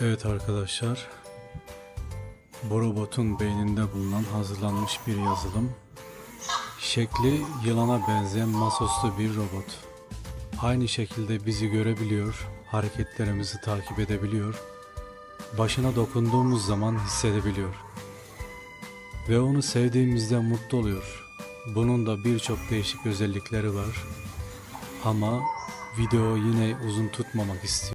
Evet arkadaşlar. Bu robotun beyninde bulunan hazırlanmış bir yazılım. Şekli yılana benzeyen masoslu bir robot. Aynı şekilde bizi görebiliyor, hareketlerimizi takip edebiliyor. Başına dokunduğumuz zaman hissedebiliyor. Ve onu sevdiğimizde mutlu oluyor. Bunun da birçok değişik özellikleri var. Ama video yine uzun tutmamak istiyorum.